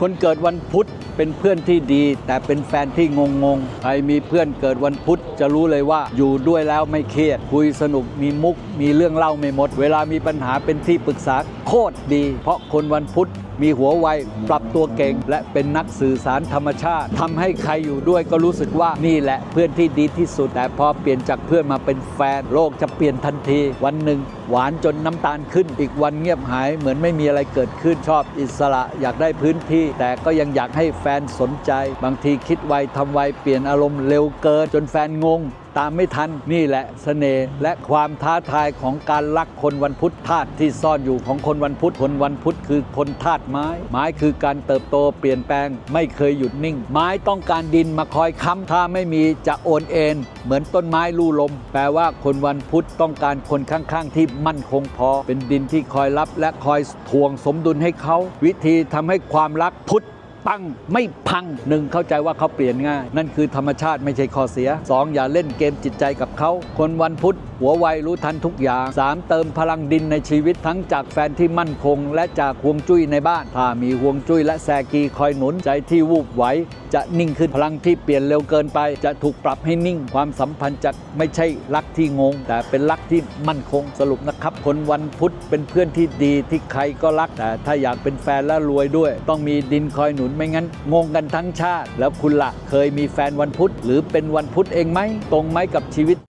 คนเกิดวันพุธเป็นเพื่อนที่ดี แต่เป็นแฟนที่งงงๆใครมีเพื่อนเกิดวันพุธจะรู้เลยว่าอยู่ด้วยแล้วไม่เครียด คุยสนุกมีมุก มีเรื่องเล่าไม่หมด เวลามีปัญหาเป็นที่ปรึกษาโคตรดี เพราะคนวันพุธ มีหัวไว ปรับตัวเก่ง และเป็นนักสื่อสารธรรมชาติทำให้ใครอยู่ด้วยก็รู้สึกว่านี่แหละเพื่อนที่ดีที่สุด แต่พอเปลี่ยนจากเพื่อนมาเป็นแฟนโลกจะเปลี่ยนทันที วันหนึ่ง หวานจนน้ำตาลขึ้น อีกวันเงียบหายเหมือนไม่มีอะไรเกิดขึ้นชอบอิสระอยากได้พื้นที่ แต่ก็ยังอยากให้แฟนสนใจ บางทีคิดไวทำไวเปลี่ยนอารมณ์เร็วเกินจนแฟนงง ตามไม่ทันนี่แหละเสน่ห์และความท้าทายของการรักคนวันพุธธาตุที่ซ่อนอยู่ของคนวันพุธคนวันพุธคือคนธาตุไม้ ไม้คือการเติบโตเปลี่ยนแปลงไม่เคยหยุดนิ่ง ไม้ต้องการดินมาคอยค้ำถ้าไม่มีจะโอนเอ็นเหมือนต้นไม้ลู่ลม แปลว่าคนวันพุธต้องการคนข้างๆ ที่มั่นคงพอ เป็นดินที่คอยรับและคอยทวงสมดุลให้เขา วิธีทำให้ความรักพุธ ปังไม่พังหนึ่งเข้าใจว่าเขาเปลี่ยนง่าย นั่นคือธรรมชาติไม่ใช่ข้อเสีย 2. อย่าเล่นเกมจิตใจกับเขา คนวันพุธหัวไวรู้ทันทุกอย่าง 3. เติมพลังดินในชีวิตทั้งจากแฟนที่มั่นคง และจากห่วงจุ้ยในบ้าน ถ้ามีห่วงจุ้ยและแซกีคอยหนุนใจที่วูบไหวจะนิ่งขึ้นพลังที่เปลี่ยนเร็วเกินไป จะถูกปรับให้นิ่ง ความสัมพันธ์จะไม่ใช่รักที่งง แต่เป็นรักที่มั่นคงสรุปนะครับ คนวันพุธเป็นเพื่อนที่ดีที่ใครก็รักแต่ถ้าอยากเป็นแฟนและรวยด้วย ต้องมีดินคอยหนุนไม่งั้นงงกันทั้งชาติ แล้วคุณละ่ะเคยมีแฟนวันพุธหรือเป็นวันพุธเองไหมตรงไหมกับชีวิต